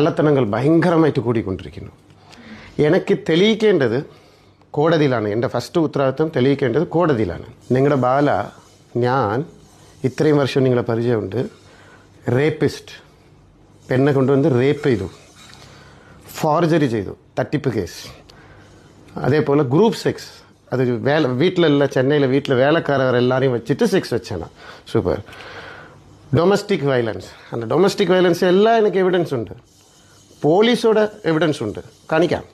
കള്ളത്തനങ്ങൾ ഭയങ്കരമായിട്ട് കൂടിക്കൊണ്ടിരിക്കുന്നു എനിക്ക് തെളിയിക്കേണ്ടത് കോടതിയിലാണ് എൻ്റെ ഫസ്റ്റ് ഉത്തരവാദിത്വം തെളിയിക്കേണ്ടത് കോടതിയിലാണ് നിങ്ങളുടെ ബാല ഞാൻ ഇത്രയും വർഷം നിങ്ങളെ പരിചയമുണ്ട് റേപ്പിസ്റ്റ് പെണ്ണെ കൊണ്ടുവന്ന് റേപ്പ് ചെയ്തു ഫോർജറി ചെയ്തു തട്ടിപ്പ് കേസ് അതേപോലെ ഗ്രൂപ്പ് സെക്സ് അത് വേല വീട്ടിലല്ല ചെന്നൈയിലെ വീട്ടിലെ വേലക്കാരവർ എല്ലാവരെയും വെച്ചിട്ട് സെക്സ് വെച്ചാണ് സൂപ്പർ ഡൊമസ്റ്റിക് വയലൻസ് അല്ല ഡൊമസ്റ്റിക് വയലൻസ് എല്ലാം എനിക്ക് എവിഡൻസ് ഉണ്ട് போலீஸோட எவிடன்ஸ் உண்டு കാണിക്കാം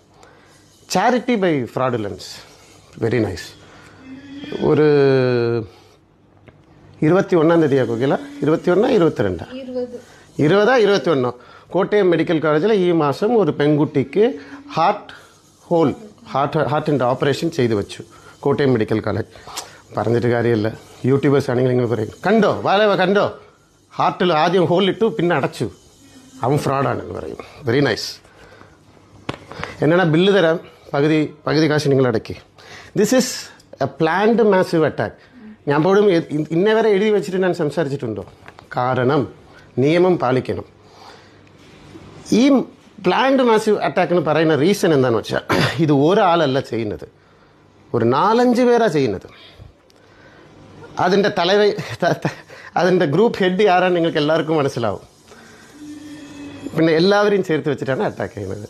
charity by fraudulence very nice ஒரு இருபத்தி ஒன்றாந்தேதியா கோகிலா இருபத்தி ஒன்றா இருபத்தி ரெண்டா இருபதா இருபத்தி ஒன்றோ கோட்டயம் மெடிக்கல் காலேஜில் ஈ மாதம் ஒரு பெண்குட்டிக்கு ஹார்ட் ஹோல் ஹார்ட் ஹார்ட்டின் ஆப்ரேஷன் செய்து வச்சு கோட்டயம் மெடிக்கல் காலேஜ் പറഞ്ഞിട്ട് കാര്യമില്ല இல்லை ആണെങ്കിൽ ഇങ്ങനെ கண்டோ കണ്ടോ கண்டோ ஹார்ட்டில் ஆதியம் ஹோல் இட்டு பின்ன அடைச்சு അവൻ എന്ന് പറയും വെരി നൈസ് എന്നാണ് ബില്ല് തരാം പകുതി പകുതി കാശ് നിങ്ങൾ അടക്കി this is a planned massive attack ഞാൻ പോലും ഇന്നേ വരെ എഴുതി വെച്ചിട്ട് ഞാൻ സംസാരിച്ചിട്ടുണ്ടോ കാരണം നിയമം പാലിക്കണം ഈ പ്ലാൻഡ് മാസീവ് അറ്റാക്ക് എന്ന് പറയുന്ന റീസൺ എന്താണെന്ന് വെച്ചാൽ ഇത് ഒരാളല്ല ചെയ്യുന്നത് ഒരു നാലഞ്ച് പേരാണ് ചെയ്യുന്നത് അതിൻ്റെ തലവ അതിൻ്റെ ഗ്രൂപ്പ് ഹെഡ് ആരാണെന്ന് നിങ്ങൾക്ക് എല്ലാവർക്കും മനസ്സിലാവും പിന്നെ എല്ലാവരെയും ചേർത്ത് വെച്ചിട്ടാണ് അറ്റാക്ക് ചെയ്യുന്നത്